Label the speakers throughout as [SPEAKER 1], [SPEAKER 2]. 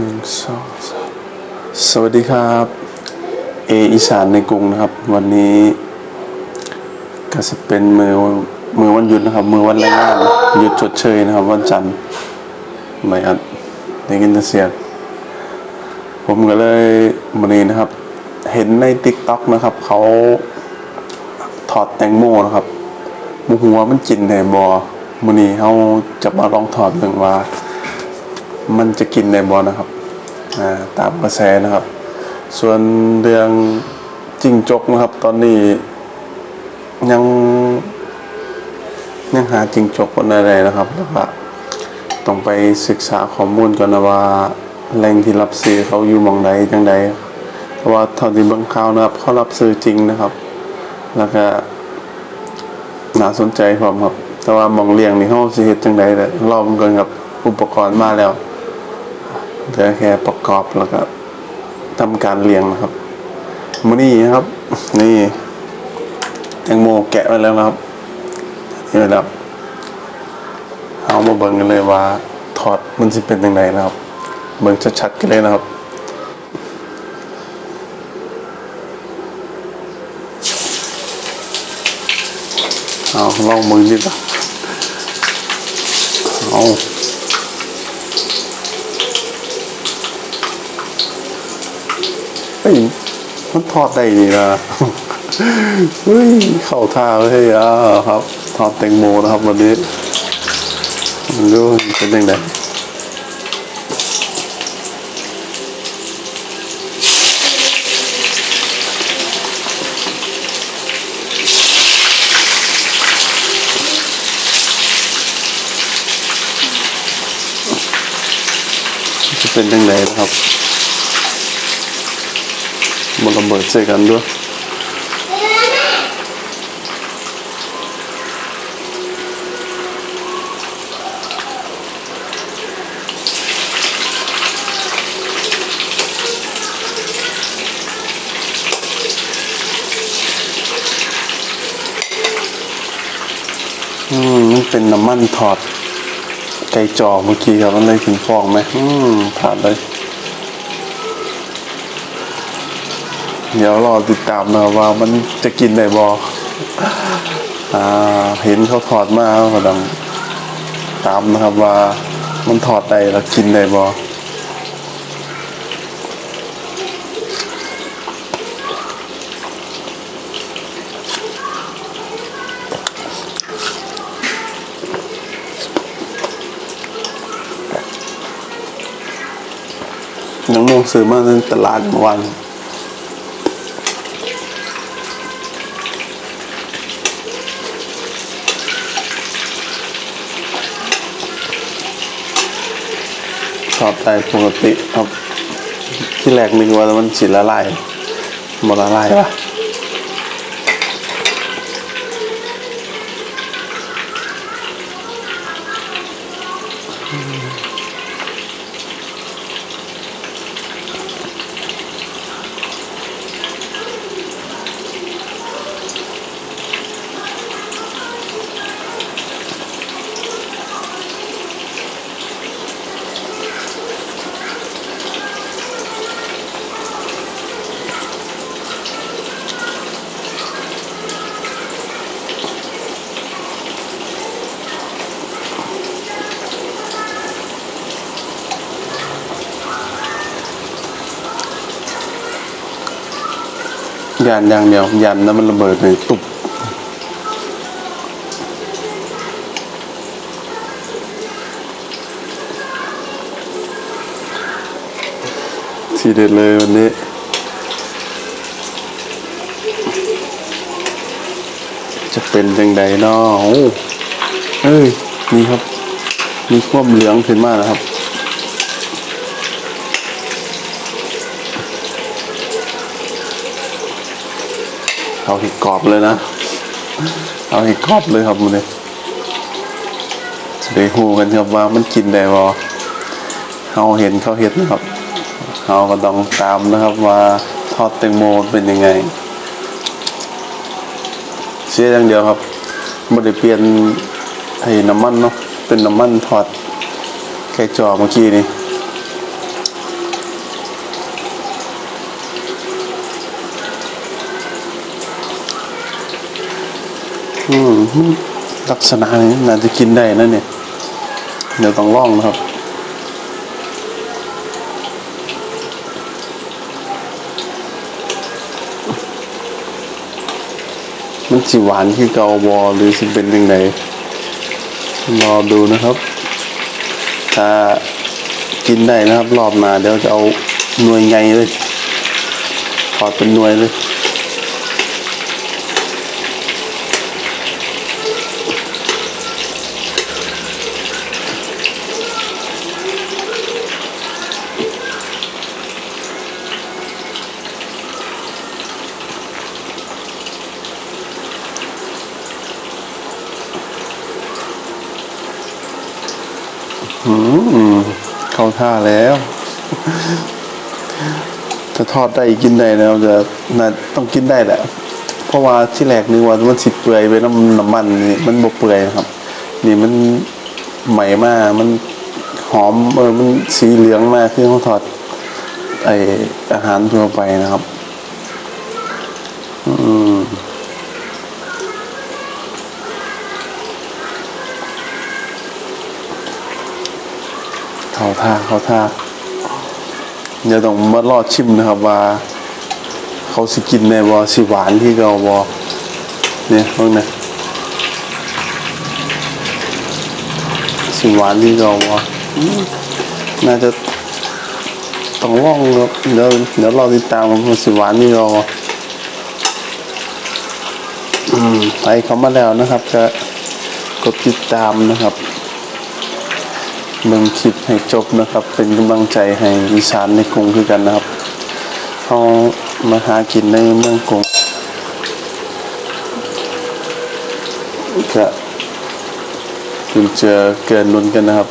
[SPEAKER 1] หนึ่งสองสามสวัสดีครับเออีสานในกรุงนะครับ วันนี้ก็จะเป็นมือมือวันหยุดนะครับ มือวันแรงงานหยุดชดเชยนะครับ วันจันทร์ไม่อัดได้ยินเสียงผมก็เลยวันนี้นะครับ เห็นในติ๊กต็อกนะครับ เขาถอดแตงโมนะครับมูหัวมันกินในบอมือนี้เขาจะมาลองถอดเบิ่งว่า มันจะกินในบอลนะครับตามกระแสนะครับ ส่วนเรื่องจิงจกนะครับ ตอนนี้ยังยังหาจิงจกคนอะไรนะครับแล้วก็ต้องไปศึกษาข้อมูลก่อนนะว่าแหล่งที่รับซื้อเขาอยู่มองใดจังใดเพราะว่าเท่าที่เบิ่งข่าวนะครับ เขารับซื้อจริงนะครับ แล้วก็น่าสนใจพร้อมครับ แต่ว่ามองเลี้ยงนี่เขาสิเฮ็ดจังใดแต่รอบมันเกินกับอุปกรณ์มาแล้ว เหลือแค่ประกอบแล้วก็ทำการเลี้ยงนะครับมื้อนี้นะครับ นี่แตงโมแกะไว้แล้วนะครับนี่ไว้แล้วเอามาเบิ่งกันเลยว่าถอดมันสิเป็นยังไงนะครับ เบิ่งชัดๆกันเลยนะครับเอาลองมือนิดนะเอาเฮ้ย มันทอดได้นี่นะเฮ้ยเข้าท่าเลยอะครับทอดแตงโมนะครับวันนี้ดูเป็นยังไงเป็นยังไงนะครับ มันระเบิดใส่กันด้วยอืมมันเป็นน้ำมันถอดไก่จอเมื่อกี้ครับมันเลยถึงฟองไหมอืมผ่านเลย เดี๋ยวรอติดตามนะว่ามันจะกินได้บอเห็นเขาถอดมาก็ต้องตามนะครับว่ามันถอดได้แล้วกินได้บอน้องโมซื้อมาในตลาดเมื่อวาน อบได้ปกติครับ ที่แรกนึกว่ามันสิละลายหมดละลายปะ ยานอย่างเดียวยันแล้วมันระเบิดเลยตุบทีเด็ดเลยวันนี้จะเป็นยังไงเนาะโอ้เอ้ย นี่ครับ มีความเหลืองขึ้นมาแล้วครับ เอาห้กรอบเลยนะ เอาห้กรอบเลยครับมันเลยจะได้หูกันครับว่ามันกินได้บ่เขาเห็นเขาเห็นนะครับเขาก็ต้องตามนะครับว่าทอดแตงโมเป็นยังไง เสียอย่างเดียวครับไม่ได้เปลี่ยนไอ้น้ำมันเนาะเป็นน้ำมันทอดไก่จอเมื่อกี้นี่ อืมลักษณะนี้น่าจะกินได้นะเนี่ย เดี๋ยวต้องลองนะครับ มันสิหวานที่เกาวอหรือสิเป็นยังไงรอดูนะครับ ถ้ากินได้นะครับ รอบหน้าเดี๋ยวจะเอาหน่วยไงเลยถอเป็นหน่วยเลย เข้าท่าแล้ว จะทอดได้กินได้แล้วจะน่าต้องกินได้แหละ เพราะว่าที่แรกนึกว่ามันสิเปื่อยไปน้ำน้ำมันนี่มันบ่เปื่อยนะครับ นี่มันใหม่มากมันหอมเออมันสีเหลืองมากคือเขาทอดไออาหารทั่วไปนะครับ อืม เขา ท่าเขาท่าเดี๋ยวต้องมารอชิมนะครับว่า เขาสิกินในบอสิหวานที่เราบอเนี่ยเพิ่งนะสิหวานที่เราบอน่าจะต้องลองเดี๋ยวเดี๋ยวเราติดตามว่าสิหวานที่เราอืมไปเขามาแล้วนะครับ จะกดติดตามนะครับ เบิ่งคลิปให้จบนะครับ เป็นกำลังใจให้อีสานในกรุงคือกันนะครับเขามาหากินในเมืองกรุงก็คุณเจอเกินนุนกันนะครับ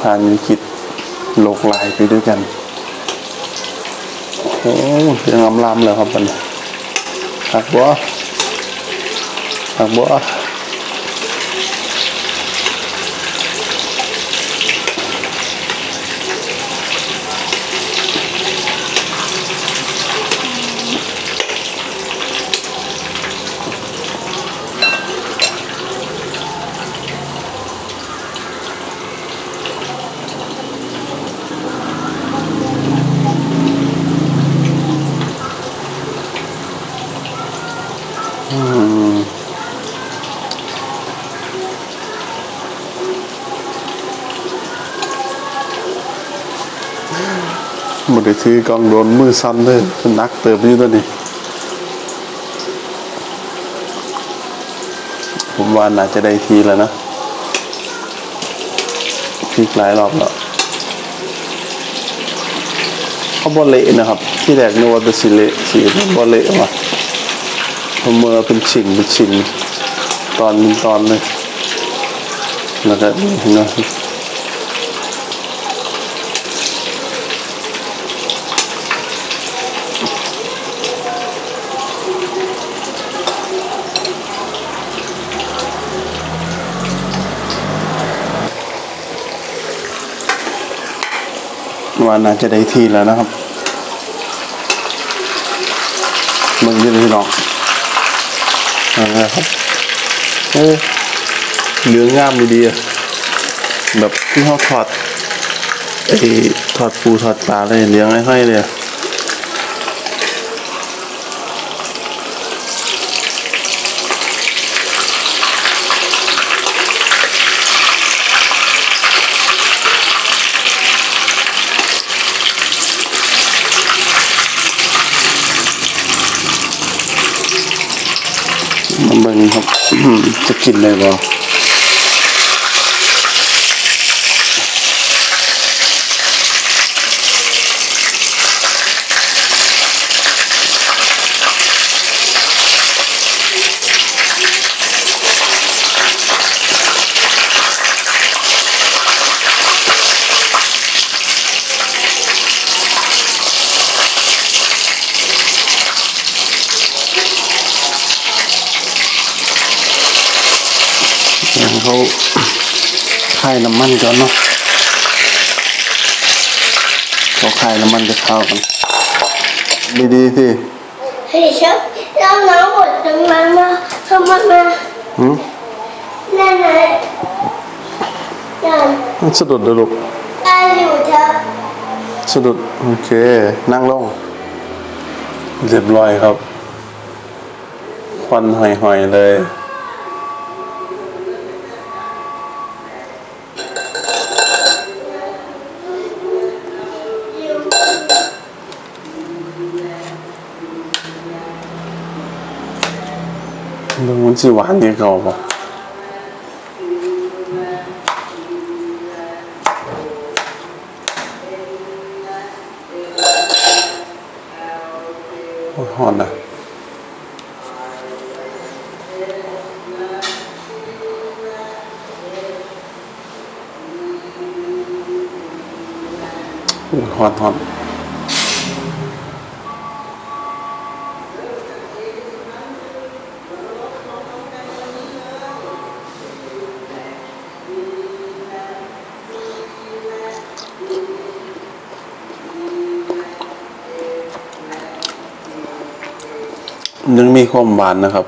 [SPEAKER 1] ผ่านวิกฤตโลกลายไปด้วยกัน โอ้ยังลำลำเลยครับมันหักบัวหักบัว บไดถือกองโดนมือซ้ำเลยมันนักเติบอยู่ตัวนี้ ผมว่าน่าจะได้ทีแล้วนะพลิกหลายรอบแล้วเขาบอเละนะครับ ที่แรกนึกว่าจะสิเละสีบอเละว่ะผมเมื่อเป็นชิ้นเป็นชิ้นตอนเป็นตอนเลยแล้วก็เห็นไหม ว่าน่าจะได้ที่แล้วนะครับมึงยืนหรองนั่นะครับเอ้เหลืองงามดีๆอะแบบที่เขาถอดไอ้ถอดปูถอดปลาอะไรเลี้ยงให้ๆเลย มาเบิ่งครับ จะกินได้บ่ เขาคายน้ำมันก่อนเนาะเอาไข่น้ำมันจะเข้ากันดีๆสิ
[SPEAKER 2] เฮ้ยชอบเราน้ำหมดตรงนั้นมาทำมันมา
[SPEAKER 1] หืม
[SPEAKER 2] นั่นไงนั่น
[SPEAKER 1] มันสะดุดเลยลูก
[SPEAKER 2] ตาอยู่เธอ
[SPEAKER 1] สะดุดโอเค นั่งลง เรียบร้อยครับควันหอยๆเลย ดูมันสิหวานดีกว่าบ่ ยังมีความหวานนะครับ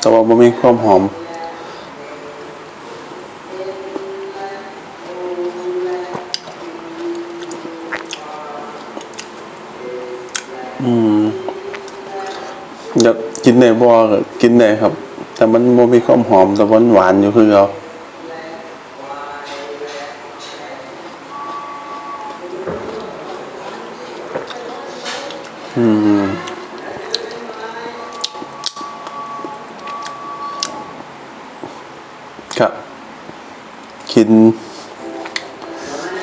[SPEAKER 1] แต่ว่าไม่มีความหอม อืมอยากกินในบ่อก็กินได้ครับ แต่มันบ่มีความหอมแต่มันหวานอยู่คือเรา ครับ กิน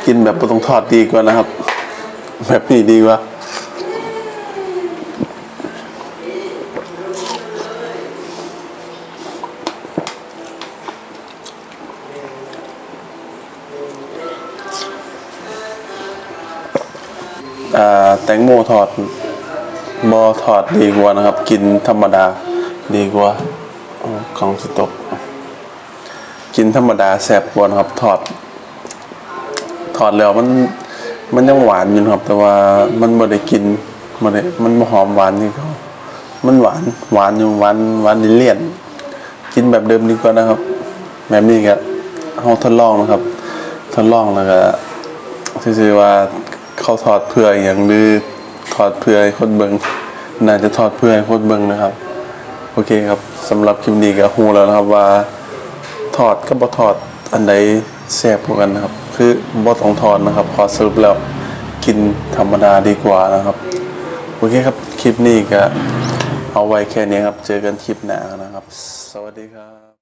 [SPEAKER 1] กินแบบบ่ต้องทอดดีกว่านะครับ แบบนี้ดีกว่าแตงโมทอดบอทอดดีกว่านะครับ กินธรรมดาดีกว่าของสต๊อก กินธรรมดาแซ่บกวนครับทอดทอดแล้วมันมันยังหวานอยู่ครับ แต่ว่ามันไม่ได้กินมันได้มันบ่หอมหวานนี่เขามันหวานหวานอยู่หวานหวานเลี่ยนกินแบบเดิมดีกว่านะครับ แบบนี้ก็เอาทดลองนะครับทดลองแล้วก็ซื่อว่าเขาถอดเพื่ออย่างหรือถอดเพื่อให้คนเบิงน่าจะถอดเพื่อให้คนเบิงนะครับ โอเคครับสำหรับคลิปนี้ก็ฮู้แล้วนะครับว่า ถอดกับบถอดอันใดแซ่บกว่ากันนะครับ คือบอต้องถอดนะครับ ขอสรุปแล้วกินธรรมดาดีกว่านะครับโอเคครับคลิปนี้ก็เอาไว้แค่นี้ครับ เจอกันคลิปหน้านะครับ สวัสดีครับ